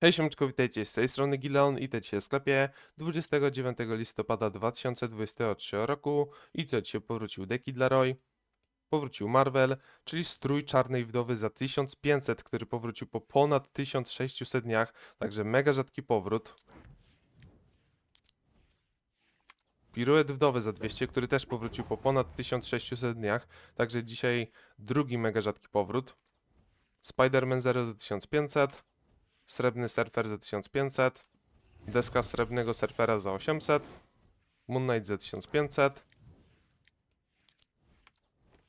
Hej siemczko, witajcie z tej strony Gileon i dzisiaj w sklepie 29 listopada 2023 roku i dzisiaj powrócił Deki dla Roy, powrócił Marvel, czyli strój czarnej wdowy za 1500, który powrócił po ponad 1600 dniach, także mega rzadki powrót. Piruet wdowy za 200, który też powrócił po ponad 1600 dniach, także dzisiaj drugi mega rzadki powrót. Spider-Man 0 za 1500. Srebrny surfer za 1500, deska srebrnego surfera za 800, Moon Knight za 1500,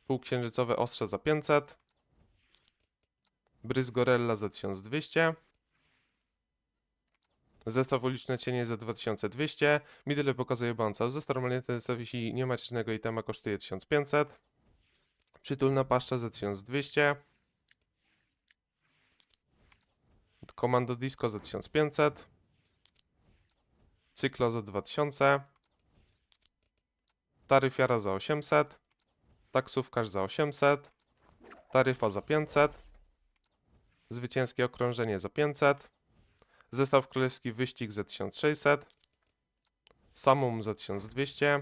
półksiężycowe ostrze za 500, Bryz Gorilla za 1200, zestaw uliczne cienie za 2200, Middle pokazuje bounce, zestaw normalnie ten zestaw jeśli nie ma czynnego itema kosztuje 1500, przytulna paszcza za 1200, Komando Disco za 1500. Cyklo za 2000. Taryfiara za 800. Taksówkarz za 800. Taryfa za 500. Zwycięskie okrążenie za 500. Zestaw Królewski Wyścig za 1600. Samum za 1200.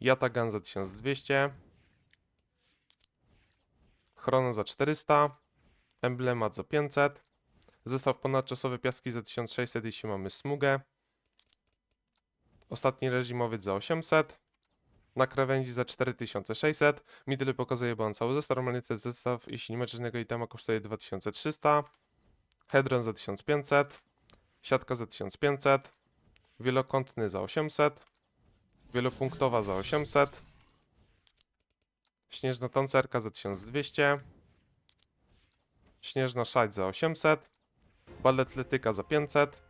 Yatagan za 1200. Chrono za 400. Emblemat za 500. Zestaw ponadczasowy piaski za 1600, jeśli mamy smugę. Ostatni reżimowiec za 800. Na krawędzi za 4600. Middle pokazuje bon cały zestaw. Normalnie ten zestaw, jeśli nie ma żadnego itema, kosztuje 2300. Hedron za 1500. Siatka za 1500. Wielokątny za 800. Wielopunktowa za 800. Śnieżna tancerka za 1200. Śnieżna szać za 800, balet letyka za 500,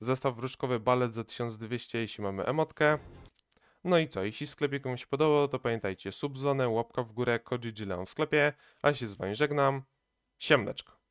zestaw wróżkowy balet za 1200, jeśli mamy emotkę. No i co, jeśli sklepie komuś się podobał, to pamiętajcie, subzonę, łapka w górę, kod GG Leon w sklepie, a się z wami żegnam, siemneczko.